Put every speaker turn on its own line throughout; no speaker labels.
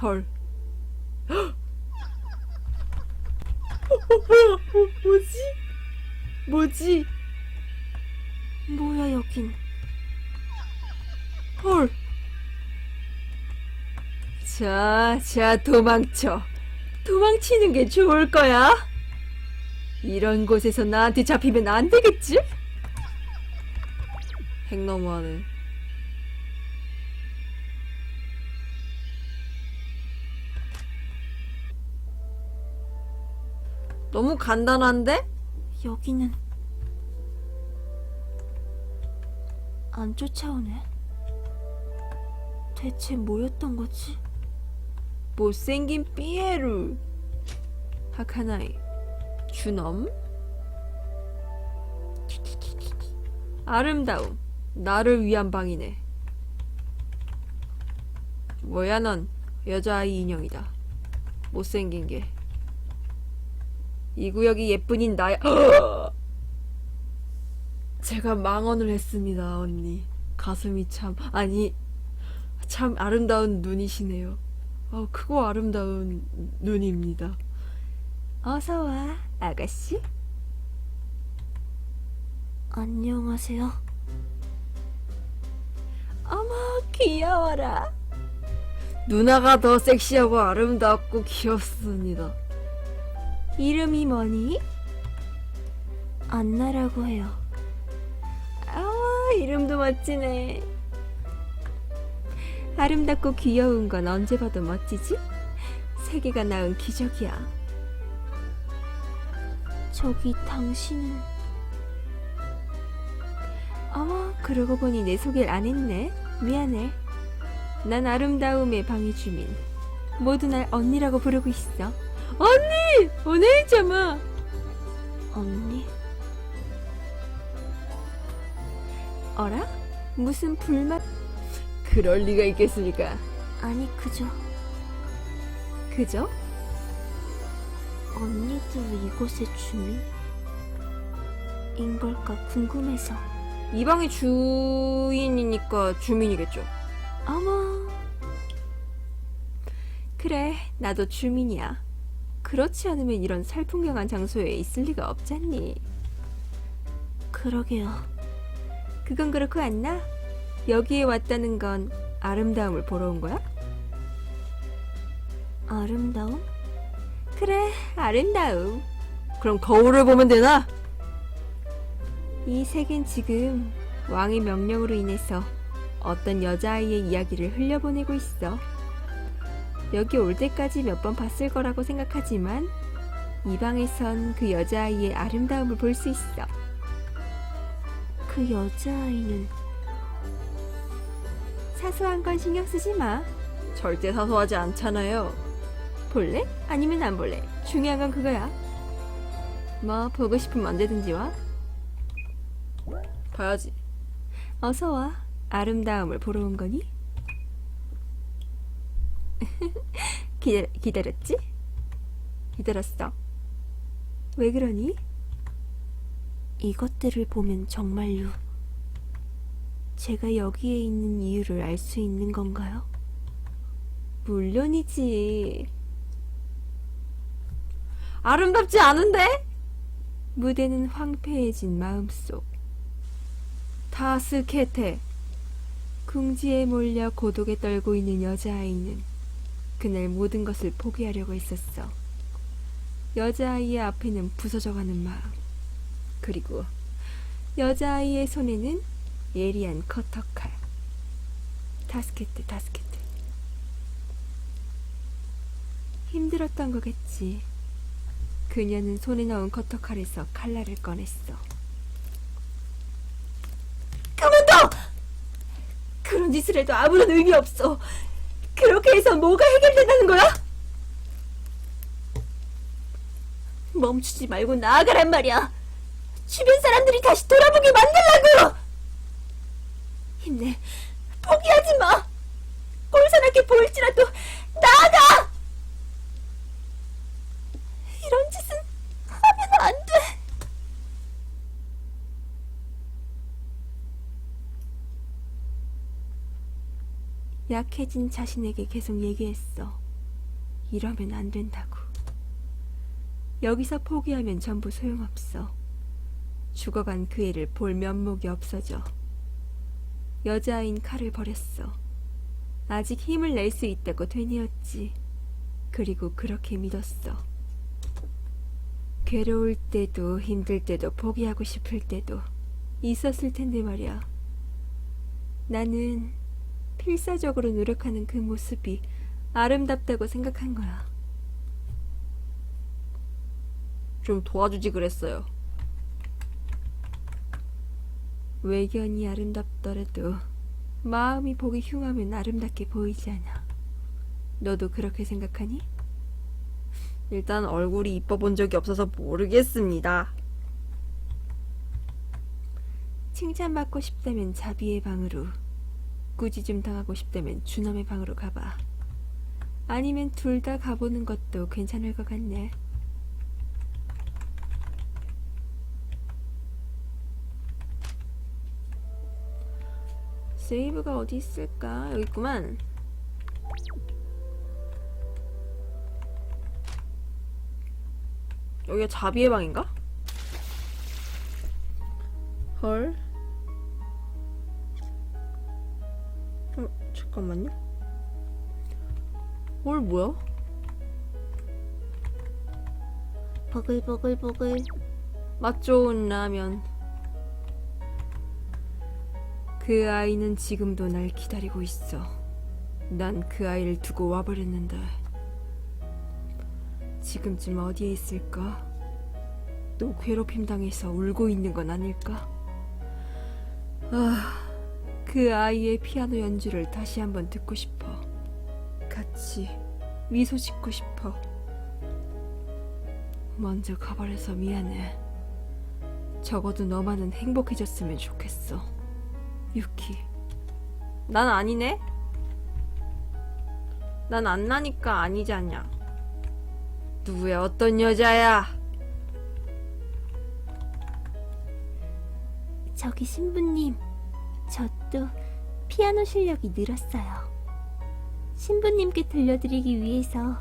헐. 헉! 어, 어, 뭐야? 어, 뭐지? 뭐지?
뭐야 여긴
헐. 자, 자, 도망쳐. 도망치는 게 좋을 거야. 이런 곳에서 나한테 잡히면 안 되겠지? 핵 너무하네. 너무 간단한데?
여기는 안 쫓아오네. 대체 뭐였던 거지?
못생긴 삐에루 하카나이. 주넘? 아름다움. 나를 위한 방이네. 뭐야 넌? 여자아이 인형이다. 못생긴 게 이 구역이 예쁜인 나야 제가 망언을 했습니다 언니 가슴이 참 아니 참 아름다운 눈이시네요 어, 크고 아름다운 눈입니다. 어서 와, 아가씨.
안녕하세요
어머, 귀여워라. 누나가 더 섹시하고 아름답고 귀엽습니다. 이름이 뭐니?
안나라고 해요
아, 이름도 멋지네. 아름답고 귀여운 건 언제 봐도 멋지지? 세계가 낳은 기적이야.
저기 당신은
어머, 그러고 보니 내 소개를 안 했네. 미안해. 난 아름다움의 방의 주민. 모두 날 언니라고 부르고 있어. 언니! 오늘이잖아.
언니
어라? 무슨 불만? 그럴 리가 있겠습니까?
아니 그저
그죠?
언니도 이곳의 주민인 걸까 궁금해서
이 방의 주인이니까 주민이겠죠.
어머
그래, 나도 주민이야. 그렇지 않으면 이런 살풍경한 장소에 있을 리가 없잖니.
그러게요
그건 그렇고 않나? 여기에 왔다는 건 아름다움을 보러 온 거야?
아름다움?
그래, 아름다움. 그럼 거울을 보면 되나? 이 색은 지금 왕의 명령으로 인해서 어떤 여자아이의 이야기를 흘려보내고 있어. 여기 올 때까지 몇 번 봤을 거라고 생각하지만 이 방에선 그 여자아이의 아름다움을 볼 수 있어.
그 여자아이는
사소한 건 신경 쓰지 마. 절대 사소하지 않잖아요. 볼래? 아니면 안 볼래? 중요한 건 그거야. 뭐 보고 싶으면 언제든지 와. 봐야지. 어서 와. 아름다움을 보러 온 거니? 기다, 기다렸지? 기다렸어. 왜 그러니?
이것들을 보면 정말로 제가 여기에 있는 이유를 알 수 있는 건가요?
물론이지. 아름답지 않은데? 무대는 황폐해진 마음속. 다스케테. 궁지에 몰려 고독에 떨고 있는 여자아이는 그날 모든 것을 포기하려고 했었어. 여자아이의 앞에는 부서져가는 마음. 그리고 여자아이의 손에는 예리한 커터칼. 다스케테, 다스케테. 힘들었던 거겠지. 그녀는 손에 넣은 커터칼에서 칼날을 꺼냈어. 그만둬! 그런 짓을 해도 아무런 의미 없어. 그렇게 해서 뭐가 해결된다는 거야? 멈추지 말고 나아가란 말이야. 주변 사람들이 다시 돌아보게 만들라고! 힘내. 포기하지 마. 꼴사납게 보일지라도 나아가! 이런 짓은 하면 안 돼. 약해진 자신에게 계속 얘기했어.
이러면 안 된다고. 여기서 포기하면 전부 소용없어. 죽어간 그 애를 볼 면목이 없어져. 여자아인 칼을 버렸어. 아직 힘을 낼 수 있다고 되뇌었지. 그리고 그렇게 믿었어. 괴로울 때도 힘들 때도 포기하고 싶을 때도 있었을 텐데 말이야. 나는 필사적으로 노력하는 그 모습이 아름답다고 생각한 거야.
좀 도와주지 그랬어요.
외견이 아름답더라도 마음이 보기 흉하면 아름답게 보이지 않아. 너도 그렇게 생각하니?
일단 얼굴이 이뻐 본 적이 없어서 모르겠습니다.
칭찬받고 싶다면 자비의 방으로, 꾸지 좀 당하고 싶다면 주놈의 방으로 가봐. 아니면 둘 다 가보는 것도 괜찮을 것 같네.
세이브가 어디 있을까? 여기 있구만. 여기가 자비의 방인가? 헐. 잠깐만요. 헐, 뭐야?
보글보글보글.
맛 좋은 라면.
그 아이는 지금도 날 기다리고 있어. 난 그 아이를 두고 와버렸는데. 지금쯤 어디에 있을까? 또 괴롭힘 당해서 울고 있는 건 아닐까? 아, 그 아이의 피아노 연주를 다시 한번 듣고 싶어. 같이 미소 짓고 싶어. 먼저 가버려서 미안해. 적어도 너만은 행복해졌으면 좋겠어. 유키.
난 아니네? 난 안 나니까 아니지 않냐. 누구야, 어떤 여자야?
저기 신부님, 저 또 피아노 실력이 늘었어요. 신부님께 들려드리기 위해서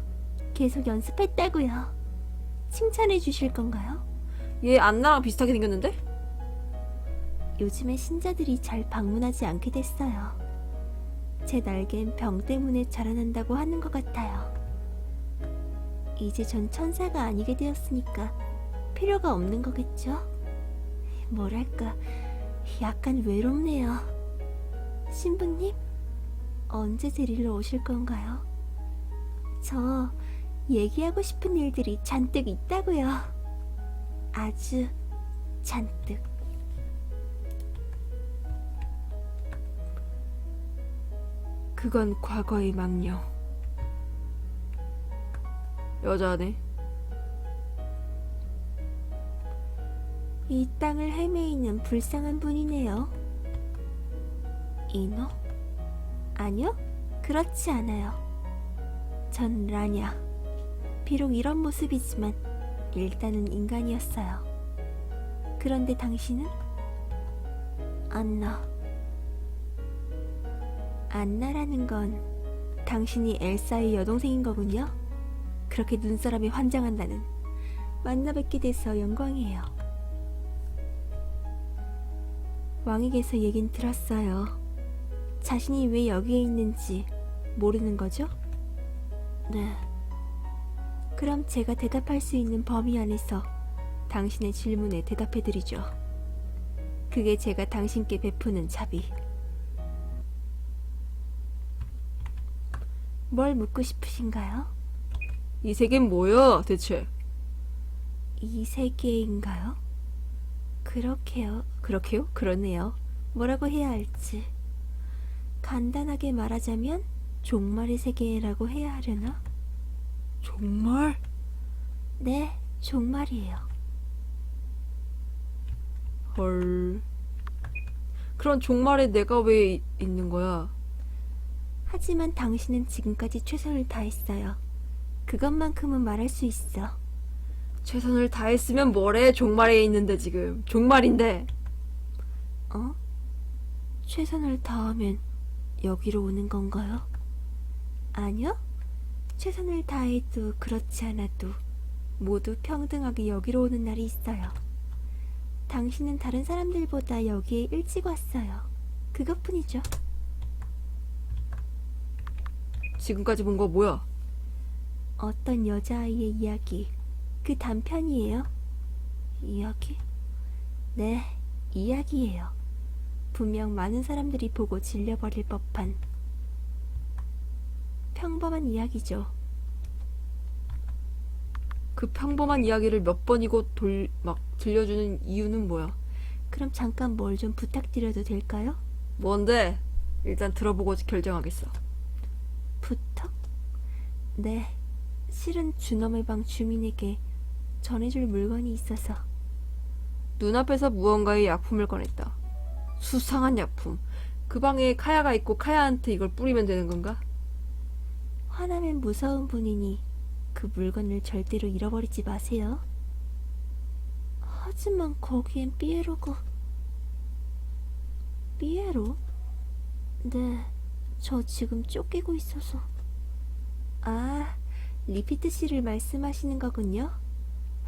계속 연습했다고요. 칭찬해 주실 건가요?
얘 안나랑 비슷하게 생겼는데?
요즘에 신자들이 잘 방문하지 않게 됐어요. 제 날개는 병 때문에 자라난다고 하는 것 같아요. 이제 전 천사가 아니게 되었으니까 필요가 없는 거겠죠? 뭐랄까, 약간 외롭네요. 신부님, 언제 데리러 오실 건가요? 저 얘기하고 싶은 일들이 잔뜩 있다고요. 아주 잔뜩. 그건 과거의 망령.
여자네.
이 땅을 헤매이는 불쌍한 분이네요. 이노? 아니요, 그렇지 않아요. 전 라냐. 비록 이런 모습이지만 일단은 인간이었어요. 그런데 당신은? 안나. 안나라는 건 당신이 엘사의 여동생인 거군요. 그렇게 눈사람이 환장한다는 만나 뵙게 돼서 영광이에요. 왕에게서 얘긴 들었어요. 자신이 왜 여기에 있는지 모르는 거죠? 네. 그럼 제가 대답할 수 있는 범위 안에서 당신의 질문에 대답해드리죠. 그게 제가 당신께 베푸는 자비. 뭘 묻고 싶으신가요?
이 세계는 뭐야, 대체?
이 세계인가요? 그렇게요. 그렇게요? 그러네요. 뭐라고 해야 할지. 간단하게 말하자면 종말의 세계라고 해야 하려나?
정말?
네, 종말이에요.
헐. 그런 종말에 내가 왜 이- 있는 거야?
하지만 당신은 지금까지 최선을 다했어요. 그것만큼은 말할 수 있어.
최선을 다했으면 뭐래? 종말에 있는데 지금. 종말인데.
어? 최선을 다하면 여기로 오는 건가요? 아니요. 최선을 다해도 그렇지 않아도 모두 평등하게 여기로 오는 날이 있어요. 당신은 다른 사람들보다 여기에 일찍 왔어요. 그것뿐이죠.
지금까지 본 거 뭐야?
어떤 여자아이의 이야기. 그 단편이에요. 이야기? 네, 이야기예요. 분명 많은 사람들이 보고 질려버릴 법한 평범한 이야기죠.
그 평범한 이야기를 몇 번이고 돌, 막 들려주는 이유는 뭐야?
그럼 잠깐 뭘 좀 부탁드려도 될까요?
뭔데? 일단 들어보고 결정하겠어.
부탁? 네, 실은 준엄의 방 주민에게 전해줄 물건이 있어서
눈앞에서 무언가의 약품을 꺼냈다. 수상한 약품. 그 방에 카야가 있고 카야한테 이걸 뿌리면 되는 건가?
화나면 무서운 분이니 그 물건을 절대로 잃어버리지 마세요. 하지만 거기엔 삐에로가... 삐에로? 네, 저 지금 쫓기고 있어서... 아, 리피트 씨를 말씀하시는 거군요.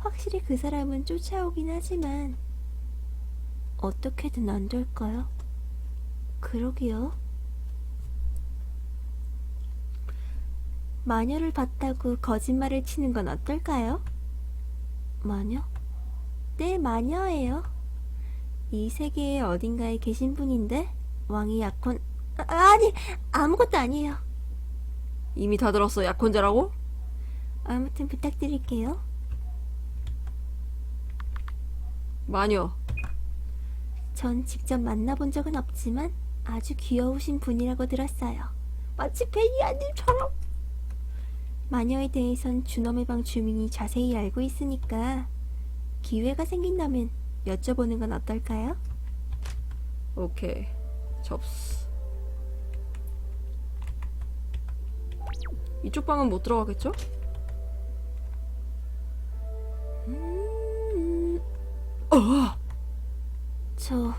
확실히 그 사람은 쫓아오긴 하지만 어떻게든 안 될까요? 그러게요. 마녀를 봤다고 거짓말을 치는 건 어떨까요? 마녀? 네, 마녀예요. 이 세계의 어딘가에 계신 분인데 왕이 약혼 아, 아니 아무것도 아니에요.
이미 다 들었어. 약혼자라고?
아무튼 부탁드릴게요.
마녀.
전 직접 만나본 적은 없지만 아주 귀여우신 분이라고 들었어요. 마치 베니아님처럼. 마녀에 대해선 준엄의 방 주민이 자세히 알고 있으니까 기회가 생긴다면 여쭤보는 건 어떨까요?
오케이. 접수. 이쪽 방은 못 들어가겠죠? 어!
저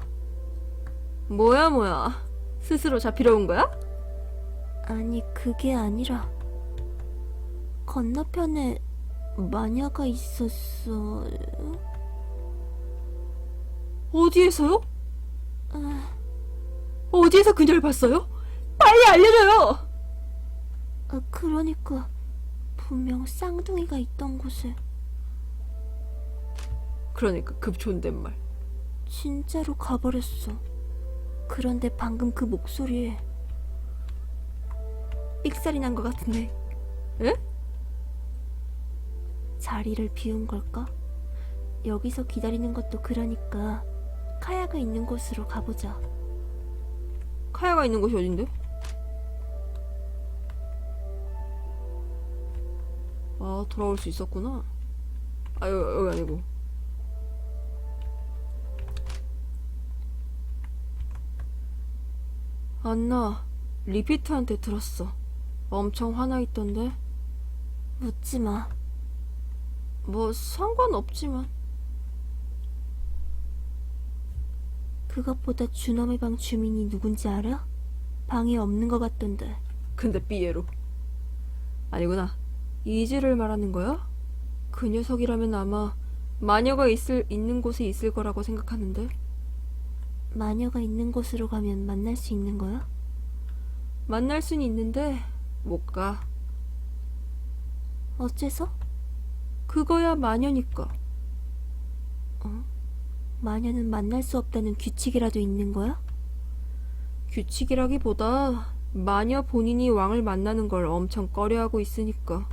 뭐야 뭐야. 스스로 잡히러 온 거야?
아니 그게 아니라 건너편에 마녀가 있었어요.
어디에서요?
아,
어디에서 그녀를 봤어요? 빨리 알려줘요!
아, 그러니까 분명 쌍둥이가 있던 곳에
그러니까 급 존댓말.
진짜로 가버렸어. 그런데 방금 그 목소리에 삑살이 난 것 같은데
에?
자리를 비운 걸까? 여기서 기다리는 것도 그러니까 카야가 있는 곳으로 가보자.
카야가 있는 곳이 어딘데? 아 돌아올 수 있었구나. 아 여기, 여기 아니고. 안나 리피트한테 들었어. 엄청 화나 있던데.
묻지 마.
뭐 상관없지만.
그것보다 준엄의 방 주민이 누군지 알아? 방에 없는 것 같던데.
근데 삐에로. 아니구나. 이지를 말하는 거야? 그 녀석이라면 아마 마녀가 있을 있는 곳에 있을 거라고 생각하는데.
마녀가 있는 곳으로 가면 만날 수 있는 거야?
만날 순 있는데 못 가.
어째서?
그거야 마녀니까.
마녀는 만날 수 없다는 규칙이라도 있는 거야?
규칙이라기보다 마녀 본인이 왕을 만나는 걸 엄청 꺼려하고 있으니까.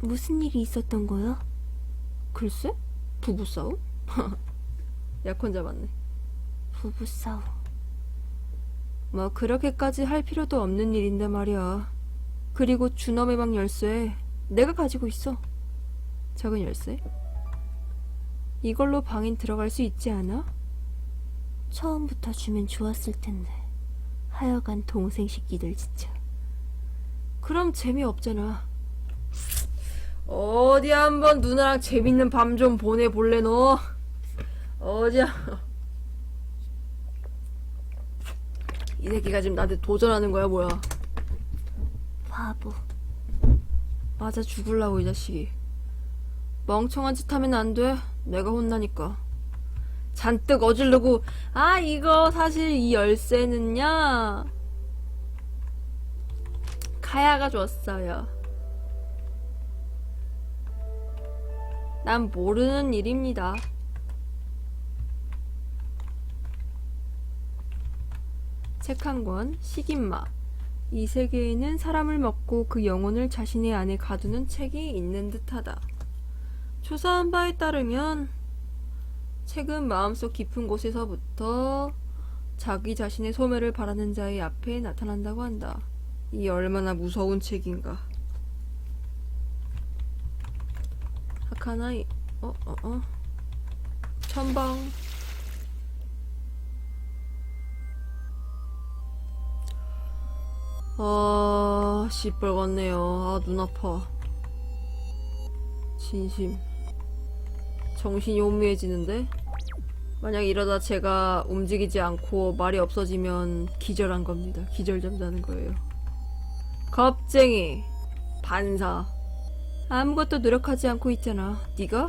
무슨 일이 있었던 거야?
글쎄? 부부싸움? 약혼자 맞네.
부부싸움.
뭐 그렇게까지 할 필요도 없는 일인데 말이야. 그리고 준엄의 방 열쇠 내가 가지고 있어. 작은 열쇠. 이걸로 방인 들어갈 수 있지 않아?
처음부터 주면 좋았을 텐데. 하여간 동생 새끼들 진짜.
그럼 재미없잖아. 어디 한번 누나랑 재밌는 밤 좀 보내볼래 너? 한- 이 새끼가 지금 나한테 도전하는 거야 뭐야?
바보.
맞아 죽을라고 이 자식이. 멍청한 짓 하면 안 돼. 내가 혼나니까. 잔뜩 어지르고 아 이거 사실 이 열쇠는요. 카야가 줬어요. 난 모르는 일입니다. 책 한 권, 식인마. 이 세계에는 사람을 먹고 그 영혼을 자신의 안에 가두는 책이 있는 듯하다. 조사한 바에 따르면 책은 마음속 깊은 곳에서부터 자기 자신의 소멸을 바라는 자의 앞에 나타난다고 한다. 이 얼마나 무서운 책인가. 하카나이, 어, 어, 어. 천방. 아, 시뻘겋네요. 아, 눈 아파. 진심. 정신이 혼미해지는데? 만약 이러다 제가 움직이지 않고 말이 없어지면 기절한 겁니다. 기절 잠자는 거예요. 겁쟁이. 반사. 아무것도 노력하지 않고 있잖아. 네가?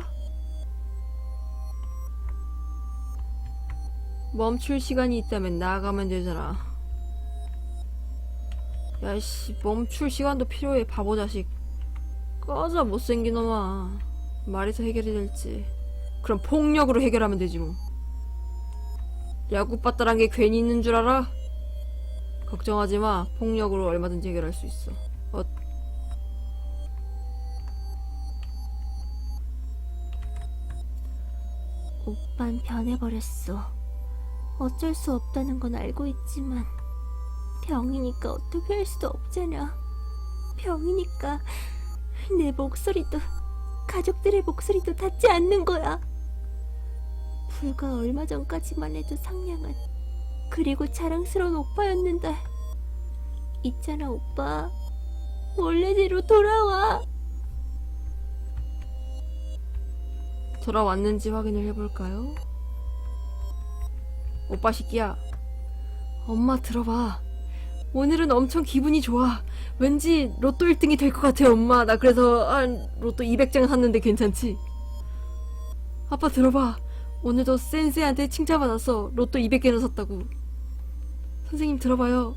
멈출 시간이 있다면 나가면 되잖아. 야씨 멈출 시간도 필요해 바보 자식. 꺼져 못생긴 놈아. 말해서 해결이 될지. 그럼 폭력으로 해결하면 되지 뭐. 야구빠따란 게 괜히 있는 줄 알아? 걱정하지 마. 폭력으로 얼마든지 해결할 수 있어. 어
오빤 변해버렸어. 어쩔 수 없다는 건 알고 있지만 병이니까 어떻게 할 수도 없잖아. 병이니까 내 목소리도 가족들의 목소리도 닿지 않는 거야. 불과 얼마 전까지만 해도 상냥한 그리고 자랑스러운 오빠였는데 있잖아 오빠 원래대로 돌아와.
돌아왔는지 확인을 해볼까요? 오빠 새끼야 엄마 들어봐 오늘은 엄청 기분이 좋아 왠지 로또 1등이 될 것 같아 엄마 나 그래서 아, 로또 200장 샀는데 괜찮지? 아빠 들어봐 오늘도 센세한테 칭찬받았어 로또 200개나 샀다고 선생님 들어봐요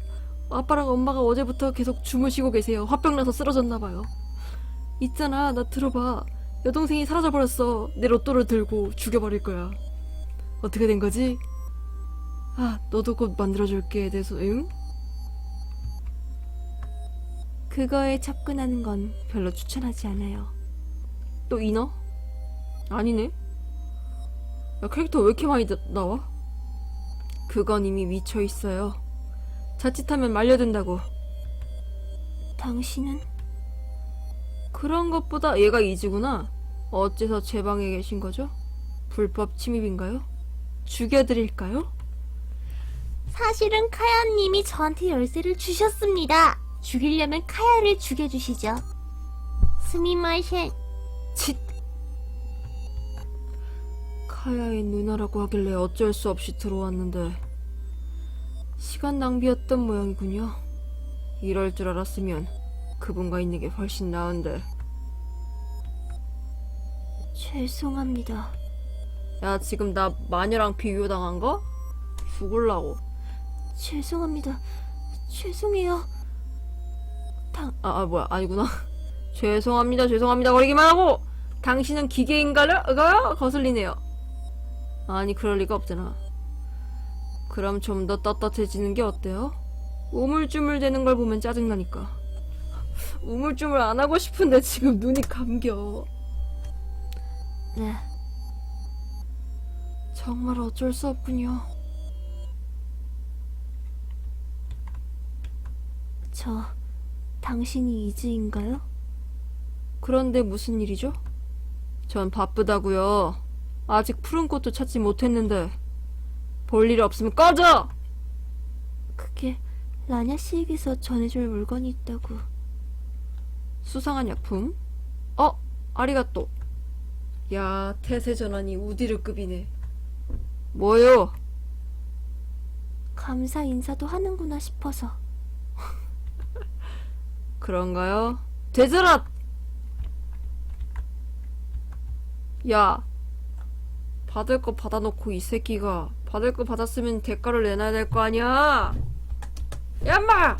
아빠랑 엄마가 어제부터 계속 주무시고 계세요 화병 나서 쓰러졌나봐요 있잖아 나 들어봐 여동생이 사라져버렸어. 내 로또를 들고 죽여버릴 거야. 어떻게 된 거지? 아, 너도 곧 만들어줄게. 내 소, 응?
그거에 접근하는 건 별로 추천하지 않아요.
또 인어? 아니네. 야, 캐릭터 왜 이렇게 많이 나, 나와? 그건 이미 미쳐 있어요. 자칫하면 말려든다고.
당신은
그런 것보다 얘가 이지구나. 어째서 제 방에 계신 거죠? 불법 침입인가요? 죽여드릴까요?
사실은 카야님이 저한테 열쇠를 주셨습니다. 죽이려면 카야를 죽여주시죠. 스미마셍.
칫! 카야의 누나라고 하길래 어쩔 수 없이 들어왔는데 시간 낭비였던 모양이군요. 이럴 줄 알았으면 그분과 있는 게 훨씬 나은데
죄송합니다.
야 지금 나 마녀랑 비교당한 거? 죽을라고
죄송합니다. 죄송해요. 당,
아, 아 뭐야 아니구나 죄송합니다 죄송합니다 거리기만 하고 당신은 기계인가요? 가요? 거슬리네요 아니 그럴 리가 없잖아 그럼 좀 더 떳떳해지는 게 어때요? 우물쭈물 되는 걸 보면 짜증나니까 우물쭈물 안 하고 싶은데 지금 눈이 감겨
네.
정말 어쩔 수 없군요
저, 당신이 이즈인가요?
그런데 무슨 일이죠? 전 바쁘다고요 아직 푸른 꽃도 찾지 못했는데 볼일 없으면 꺼져!
그게 라냐 씨에게서 전해줄 물건이 있다고.
수상한 약품? 어? 아리가또. 야, 태세 전환이 우디르급이네. 뭐요?
감사 인사도 하는구나 싶어서.
그런가요? 되들아! 야, 받을 거 받아놓고 이 새끼가 받을 거 받았으면 대가를 내놔야 될 거 아니야? 야마!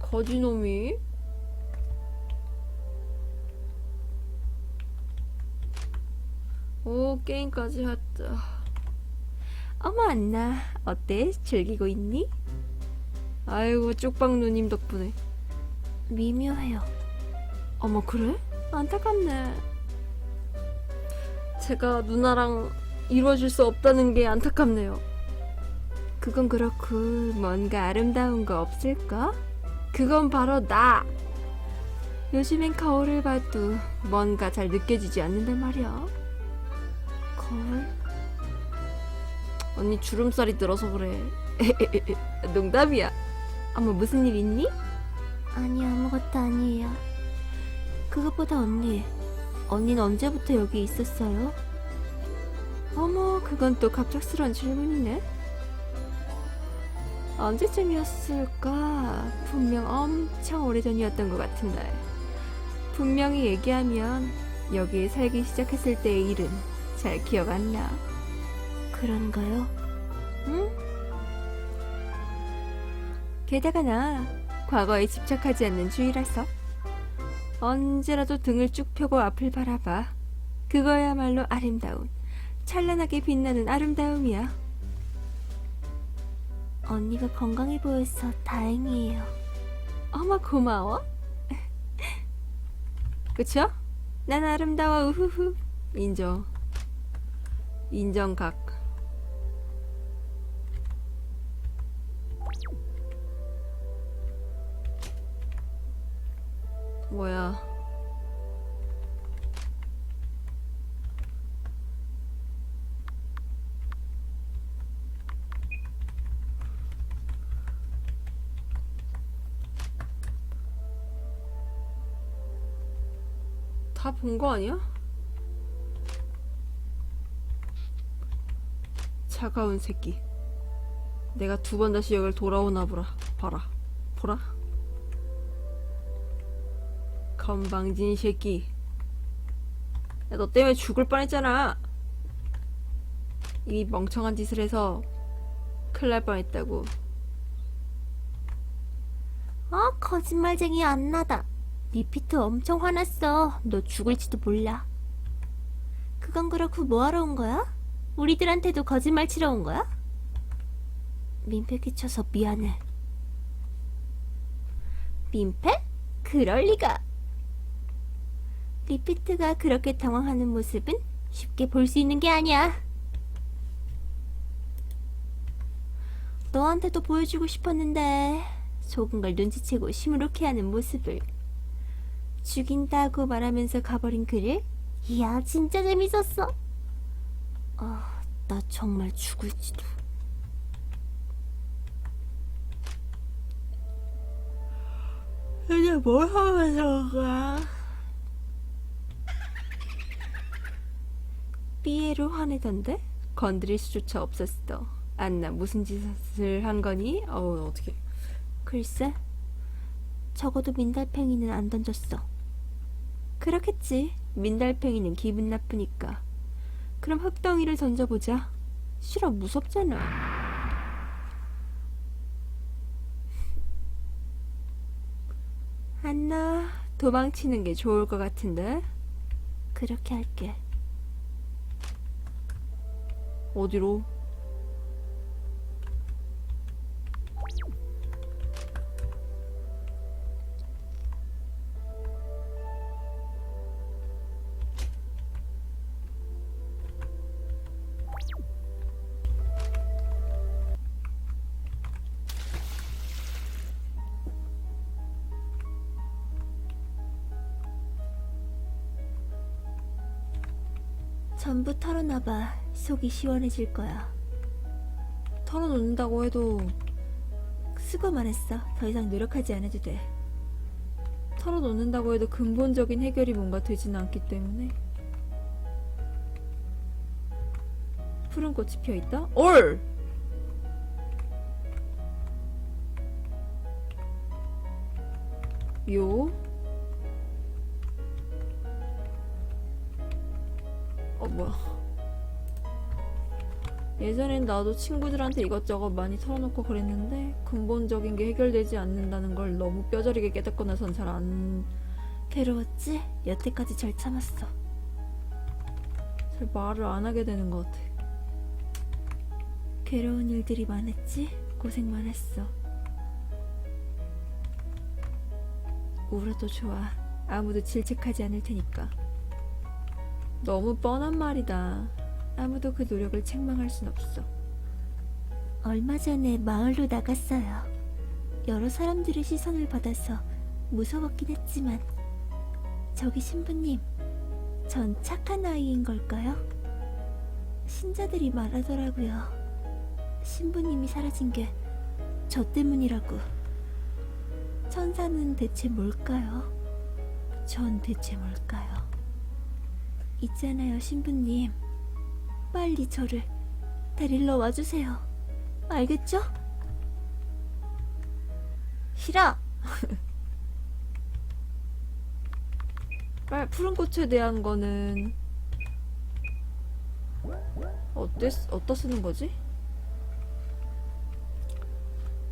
거지놈이? 오, 게임까지 했다.
어머 안나 어때? 즐기고 있니?
아이고, 쪽방 누님 덕분에.
미묘해요.
어머, 그래? 안타깝네. 제가 누나랑 이루어질 수 없다는 게 안타깝네요.
그건 그렇고 뭔가 아름다운 거 없을까?
그건 바로 나!
요즘엔 거울을 봐도 뭔가 잘 느껴지지 않는단 말이야. 거울?
언니 주름살이 들어서 그래. 농담이야.
어머 무슨 일 있니? 아니 아무것도 아니에요. 그것보다 언니, 언니는 언제부터 여기 있었어요? 어머 그건 또 갑작스러운 질문이네. 언제쯤이었을까? 분명 엄청 오래전이었던 것 같은데. 분명히 얘기하면 여기에 살기 시작했을 때의 일은 잘 기억 안 나. 그런가요? 응? 게다가 나 과거에 집착하지 않는 주의라서 언제라도 등을 쭉 펴고 앞을 바라봐. 그거야말로 아름다운, 찬란하게 빛나는 아름다움이야. 언니가 건강해 보여서 다행이에요. 어머 고마워. 그쵸? 난 아름다워 우후후.
인정. 인정 각. 뭐야. 다 본 거 아니야? 차가운 새끼. 내가 두 번 다시 여길 돌아오나 보라. 봐라. 보라. 건방진 새끼. 야, 너 때문에 죽을 뻔했잖아. 이 멍청한 짓을 해서 큰일 날 뻔했다고.
어, 거짓말쟁이 안나다. 리피트 엄청 화났어. 너 죽을지도 몰라. 그건 그렇고 뭐하러 온 거야? 우리들한테도 거짓말 치러 온 거야? 민폐 끼쳐서 미안해. 민폐? 그럴 리가. 리피트가 그렇게 당황하는 모습은 쉽게 볼 수 있는 게 아니야. 너한테도 보여주고 싶었는데 속은 걸 눈치채고 시무룩해 하는 모습을 죽인다고 말하면서 가버린 그를 이야 진짜 재밌었어 아, 나 정말 죽을지도
이제 뭘 하면서 가?
삐에로 화내던데? 건드릴 수조차 없었어. 안나 무슨 짓을 한 거니?
어우, 어떻게.
글쎄 적어도 민달팽이는 안 던졌어. 그렇겠지. 민달팽이는 기분 나쁘니까. 그럼 흙덩이를 던져보자. 싫어 무섭잖아. 안나 도망치는 게 좋을 것 같은데? 그렇게 할게
어디로?
속이 시원해질 거야
털어놓는다고 해도
쓰고 말했어. 더 이상 노력하지 않아도 돼.
털어놓는다고 해도 근본적인 해결이 뭔가 되지는 않기 때문에 푸른 꽃이 피어있다? 올! 요. 어, 뭐야. 예전엔 나도 친구들한테 이것저것 많이 털어놓고 그랬는데 근본적인 게 해결되지 않는다는 걸 너무 뼈저리게 깨닫고 나선 잘 안
괴로웠지? 여태까지 잘 참았어.
잘 말을 안 하게 되는 것 같아.
괴로운 일들이 많았지? 고생 많았어. 울어도 좋아. 아무도 질책하지 않을 테니까.
너무 뻔한 말이다.
아무도 그 노력을 책망할 순 없어. 얼마 전에 마을로 나갔어요. 여러 사람들의 시선을 받아서 무서웠긴 했지만 저기 신부님, 전 착한 아이인 걸까요? 신자들이 말하더라고요. 신부님이 사라진 게 저 때문이라고. 천사는 대체 뭘까요? 전 대체 뭘까요? 있잖아요, 신부님. 빨리 저를 데리러 와주세요. 알겠죠? 싫어!
빨 푸른 꽃에 대한 거는 어때 어디다 쓰는 거지?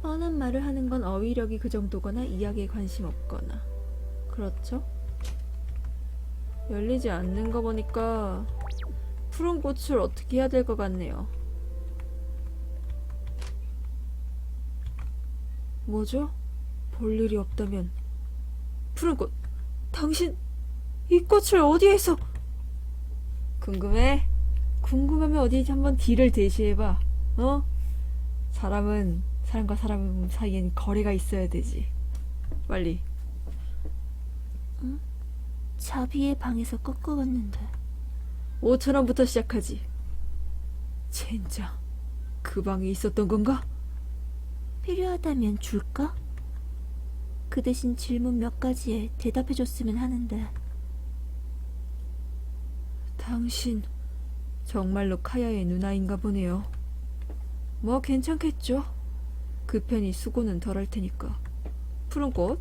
뻔한 말을 하는 건 어휘력이 그 정도거나 이야기에 관심 없거나 그렇죠? 열리지 않는 거 보니까 푸른 꽃을 어떻게 해야 될 것 같네요. 뭐죠? 볼 일이 없다면 푸른 꽃 당신 이 꽃을 어디에서 궁금해? 궁금하면 어디 한번 뒤를 대시해봐 어? 사람은 사람과 사람 사이엔 거리가 있어야 되지 빨리
자비의 방에서 꺾어왔는데
5천원부터 시작하지 젠장 그 방에 있었던 건가?
필요하다면 줄까? 그 대신 질문 몇 가지에 대답해줬으면 하는데
당신 정말로 카야의 누나인가 보네요. 뭐 괜찮겠죠. 그 편이 수고는 덜 할 테니까. 푸른 꽃